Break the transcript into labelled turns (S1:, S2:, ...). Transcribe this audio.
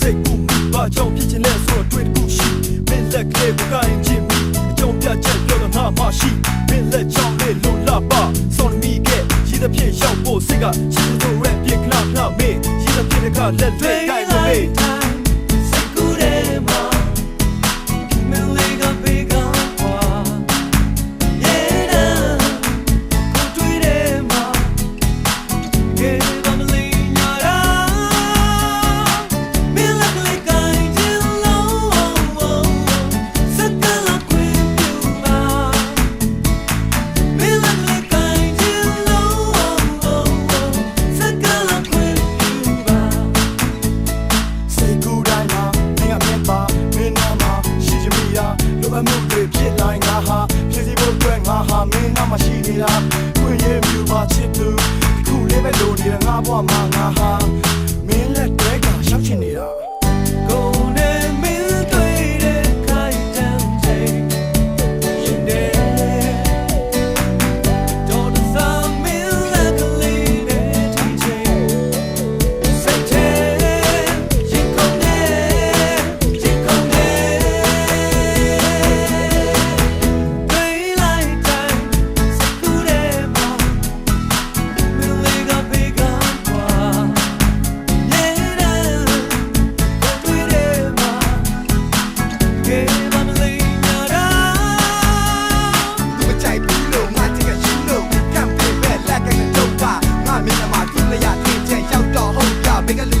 S1: စိတ်ကူဘာကြောင့်ဖြစ်ချင်လဲဆိုတော့တွေ့တခုရှိမင်းလက်ကလေးကိုကိုင်းချင်ပြီအကြောင်းပြချက်ပြောတော့ငါမရှိမင်းလက်ကြောင့်လေလွန်လာပါစောင့်မိခဲ့ရည်သဖြင့်ရောက်ဖို့စိတ်ကရည်သူရဲ့ပြစ်ခဏခဏမေးရည်သဖြင့်ကလက်တွေကိုင်းမမေ
S2: း
S1: ခွင့်ရမြူပါချစ်သူဒီခုလေးပဲလိုနေတဲ့ငါဘဝမှာငါဟာ မရထင်ချက်ရောက်တော့ဟုတ်ကြဘင်္ဂလူ